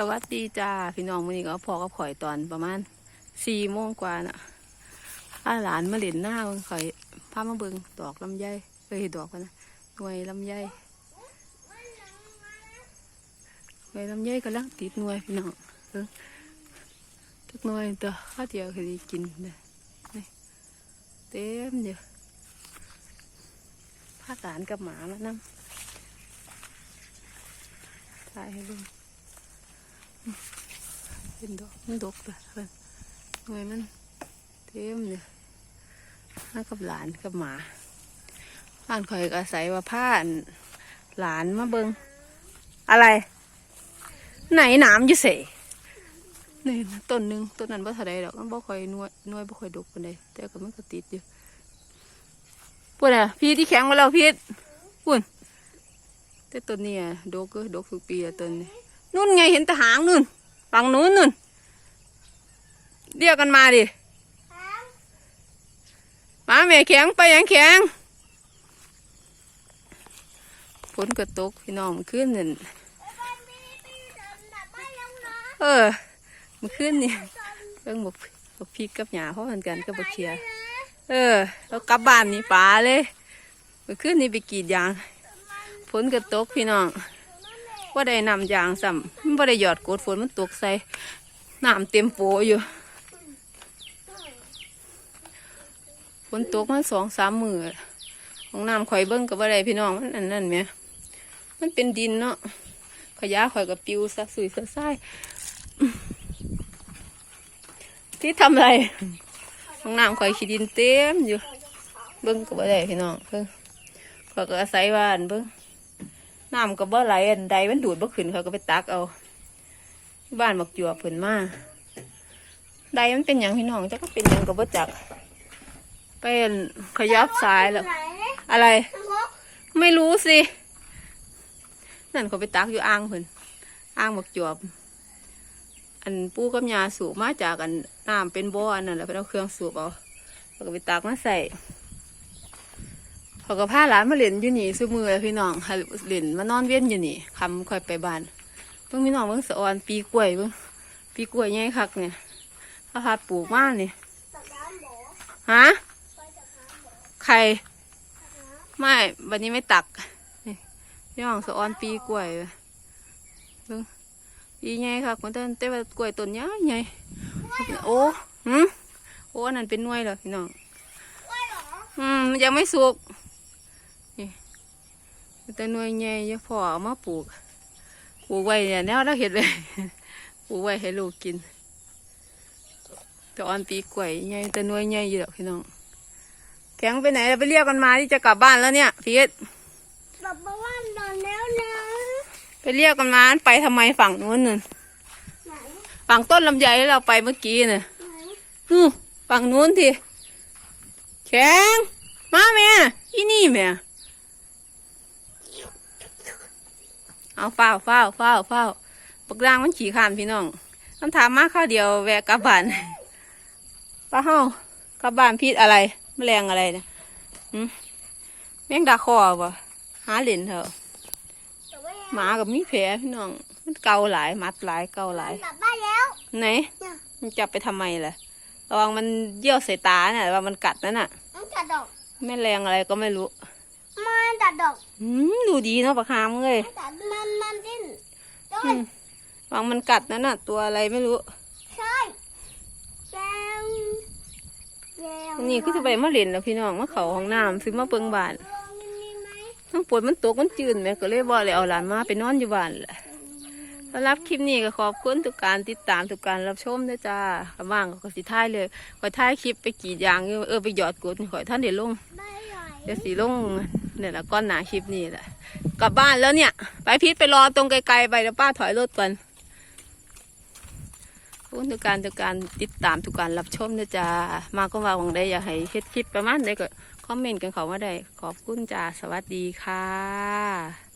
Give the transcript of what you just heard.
สวัสดีจ้าพี่น้องวันนี้ก็พอกับข่อยตอนประมาณสี่โมงกว่าน่ะพาหลานมาเล่นหน้าเบิ่งข่อยพามาเบิ่งดอกลำไยเอ้ยดอกกันนะหน่วยลำไยหน่วยลำไยกำลังติดหน่วยพี่น้องเบิ่งทุกหน่วยตัวข้าเดียวคือได้กินเลยนี่เต็มเดียวพาหลานกับหมามานั่งถ่ายให้เบิ่ง เป็นดอกมันดกเลยเนหน่วยมันเต็มเลยมากับหลานกับหมาบ้านข่อยก็อาศัยว่าผ้านหลานมาเบิงอะไร ไหนหนามอยู่เสนี่ต้นหนึ่งต้นนั้นบ่เท่าใดดอกมันบ่ค่อยน่วยน่วยบ่ค่อยดกปานใดแต่ก็มันก็ติดอยู่พูดอะพี่ที่แข็งมาแล้วพี่พูดแต่ต้นนี้อะดกก็ดกทุกปีอะต้นนี้ นู่นไงเห็นตะหางนู่นฝั่งนู้นนู่น เรียกกันมาดิมาแม่แข็งไปยังแข็งฝนก็ตกพี่น้องมันขึ้นนั่นเออมันขึ้นนี่เพิ่งบอกบอกพี่กับหยาเขาเหมือนกันก็บอกเชียเออแล้วกลับบ้านนี่ป่าเลยมันขึ้นนี่ไปกีดยางฝนก็ตกพี่น้อง ว่าได้นำยางสัมมันว่าได้หยอดกดฝนมันตกใส่น้ำเต็มโปอยู่ฝนตกมันสองสามมือของน้ำข่อยเบิ้งกับว่าได้พี่น้องมันอันนั้นไหมมันเป็นดินเนาะขยะข่อยกับปิวซะสุยซะไส้ที่ทำอะไรของน้ำข่อยขี้ดินเต็มอยู่ เบิ้งกับว่าได้พี่น้องเพิ่งข่อยก็อาศัยบ้านเบิ้ง น้ำก็บ่ไหลอันใดมันดูดบ่ขึ้นเขาก็ไปตักเอา บ้านบักจัวเพิ่นมาใดมันเป็นอย่างพี่น้องจักก็เป็นอย่างก็บ่จักไปอั่นขยับสายแล้ว อะไร ไม่รู้สิ นั่นเขาไปตักอยู่อ่างเพิ่นอ่างบักจวอันปูกับยาสูบมาจากอันน้ำเป็นบ่ออันนั่นแหละเพิ่นเอาเครื่องสูบเอาเขาก็ไปตักมาใส่ เขาก็พาหลานมาเล่นอยู่นี่ซื้อมือเลยพี่น้องห้เล่นมานอนเวียนอยู่นี่คำค่อยไปบ้านเพิ่งพี่น้องเพิ่งสะออนปีกล้วยเพิ่งปีกล้วยใหญ่คักเนี่ยเขาพาปลูกมากนี่ฮะใครไม่วันนี้ไม่ตักนี่พี่น้องสะออนปีกล้วยเพิ่งปีใหญ่คักมันต้นแต่ว่ากล้วยต้นใหญ่ใหญ่โอ้หืมโอ้อันนั้นเป็นน่วยเหรอพี่น้องอืมมันยังไม่สุก แต่หน่วยใหญ่เยอะพอเอามาปลูก ปลูกไว้เนี่ยแนวเราเห็ดเลยปลูกไว้ให้ลูกกินแต่อ่อนปีกล้วยใหญ่แต่หน่วยใหญ่อยู่ดอกพี่น้องแข็งไปไหนไปเรียกกันมาที่จะกลับบ้านแล้วเนี่ยพีทกลับมาบ้านนอนแล้วนะไปเรียกกันมาไปทำไมฝั่งนู้นน่ะไหนฝั่งต้นลำไยที่เราไปเมื่อกี้น่ะไหนนู่นฝั่งนู้นทีแข็งมาแม่ที่นี่แม่ เอาเฝ้าเฝ้าเฝ้าเฝ้าปักร่างมันขี่ขานพี่น้องมันถามมาข้าวเดียวแวะกลับบ้านป้าเฮากลับบ้านพิษอะไรแมลงอะไรเนี่ยหืมแมงดาคอบ่หาเหรียญเถอะแต่ว่าหมากับมีแผลพี่น้อง มันเกาหลายมัดหลายเกาหลายกลับบ้านแล้วไหนเนี่ยมันจับไปทำไมล่ะระวังมันเยี่ยวใส่ตาเนี่ยระวังมันกัดนั่นน่ะมันตัดดอกแม่แรงอะไรก็ไม่รู้ มันตัดดอกอืมดูดีเนาะปลาคามเลยมันตัดมันมันดิ้นโดอืนมระวังมันกัดนั่นน่ะ ตัวอะไรไม่รู้ ใช่แก้วแก้วอันนี้ก็จะไปมาเล่นแล้วพี่น้องมาเขาห้องน้ำซื้อมาเปิงบ้านลองมีไหมทั้งปวดมันตกมันจืดแม่ก็เลยบอกเลยเอาหลานมาไปนอนอยู่บ้านแหละสำหรับคลิปนี้ก็ขอบคุณทุกการติดตามทุกการรับชมด้วยจ้าว่างก็สิท้ายเลยขอยท้ายคลิปไปกรีดยางอยู่เออไปหยอดกดขอยท่านเดี๋ยวลงไม่ไหวเดี๋ยวสีลง เนี่ยแหละก้อนหนาคลิปนี้แหละกลับบ้านแล้วเนี่ย ไปพีทไปรอตรงไกลๆไปเดี๋ยวป้าถอยรถก่อนคุณทุกการทุกการติดตามทุกการรับชมนะจ๊ะมาก็ว่าหวังได้อยากให้เฮ็ดคลิปประมาณได้ก็คอมเมนต์กันเขามาได้ขอบคุณจ้าสวัสดีค่ะ